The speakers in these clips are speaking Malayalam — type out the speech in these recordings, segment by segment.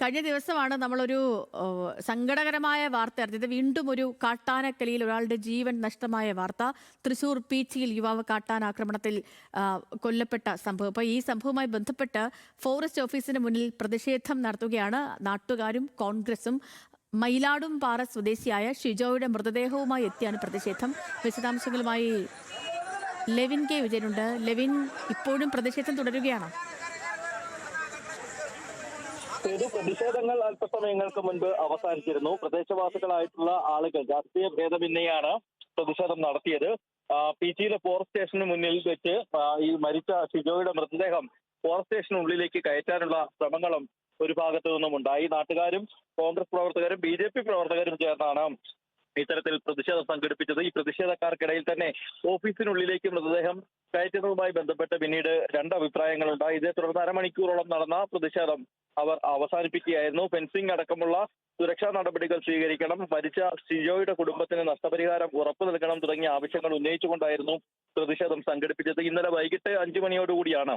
കഴിഞ്ഞ ദിവസമാണ് നമ്മളൊരു സങ്കടകരമായ വാർത്ത അറിഞ്ഞത്. വീണ്ടും ഒരു കാട്ടാനക്കലിയിൽ ഒരാളുടെ ജീവൻ നഷ്ടമായ വാർത്ത. തൃശൂർ പീച്ചിയിൽ യുവാവ് കാട്ടാന ആക്രമണത്തിൽ കൊല്ലപ്പെട്ട സംഭവം. അപ്പോൾ ഈ സംഭവവുമായി ബന്ധപ്പെട്ട് ഫോറസ്റ്റ് ഓഫീസിന് മുന്നിൽ പ്രതിഷേധം നടത്തുകയാണ് നാട്ടുകാരും കോൺഗ്രസും. മയിലാടും പാറ സ്വദേശിയായ ഷിജോയുടെ മൃതദേഹവുമായി എത്തിയാണ് പ്രതിഷേധം. വിശദാംശങ്ങളുമായി ലെവിൻ കെ വിജയനുണ്ട്. ലെവിൻ ഇപ്പോഴും പ്രതിഷേധം തുടരുകയാണോ. ഇത് പ്രതിഷേധങ്ങൾ അല്പസമയങ്ങൾക്ക് മുൻപ് അവസാനിച്ചിരുന്നു. പ്രദേശവാസികളായിട്ടുള്ള ആളുകൾ രാഷ്ട്രീയ ഭേദമിന്നെയാണ് പ്രതിഷേധം നടത്തിയത്. പി ജിയിലെ ഫോറസ്റ്റ് സ്റ്റേഷന് മുന്നിൽ വെച്ച് ഈ മരിച്ച ഷിജോയുടെ മൃതദേഹം ഫോറസ്റ്റ് സ്റ്റേഷനുള്ളിലേക്ക് കയറ്റാനുള്ള ശ്രമങ്ങളും ഒരു ഭാഗത്തു നിന്നും ഉണ്ടായി നാട്ടുകാരും കോൺഗ്രസ് പ്രവർത്തകരും ബി ജെ പി പ്രവർത്തകരും ചേർന്നാണ് ഇത്തരത്തിൽ പ്രതിഷേധം സംഘടിപ്പിച്ചത്. ഈ പ്രതിഷേധക്കാർക്കിടയിൽ തന്നെ ഓഫീസിനുള്ളിലേക്ക് മൃതദേഹം കയറ്റുന്നതുമായി ബന്ധപ്പെട്ട് പിന്നീട് രണ്ട് അഭിപ്രായങ്ങളുണ്ടായി ഇതേ തുടർന്ന് അരമണിക്കൂറോളം നടന്ന പ്രതിഷേധം അവർ അവസാനിപ്പിക്കുകയായിരുന്നു. ഫെൻസിംഗ് അടക്കമുള്ള സുരക്ഷാ നടപടികൾ സ്വീകരിക്കണം. മരിച്ച സിജോയുടെ കുടുംബത്തിന് നഷ്ടപരിഹാരം ഉറപ്പു നൽകണം തുടങ്ങിയ ആവശ്യങ്ങൾ ഉന്നയിച്ചുകൊണ്ടായിരുന്നു പ്രതിഷേധം സംഘടിപ്പിച്ചത്. ഇന്നലെ വൈകിട്ട് അഞ്ചു മണിയോടുകൂടിയാണ്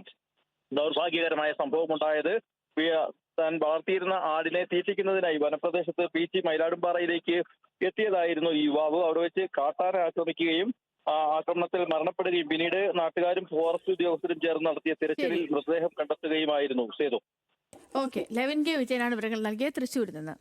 ദൗർഭാഗ്യകരമായ സംഭവം ഉണ്ടായത് താൻ വളർത്തിയിരുന്ന ആടിനെ തീറ്റിക്കുന്നതിനായി വനപ്രദേശത്ത് പി പീച്ചി മയിലാടുംപാറയിലേക്ക് എത്തിയതായിരുന്നു ഈ യുവാവ്. അവിടെ വെച്ച് കാട്ടാന ആക്രമിക്കുകയും ആക്രമണത്തിൽ മരണപ്പെടുകയും പിന്നീട് നാട്ടുകാരും ഫോറസ്റ്റ് ഉദ്യോഗസ്ഥരും ചേർന്ന് നടത്തിയ തിരച്ചിലിൽ. മൃതദേഹം കണ്ടെത്തുകയുമായിരുന്നു സേതു. ഓക്കെ. ലെവൻ കെ. വിജയനാണ് വിവരങ്ങൾ നൽകിയത്. തൃശ്ശൂരിൽ നിന്ന്.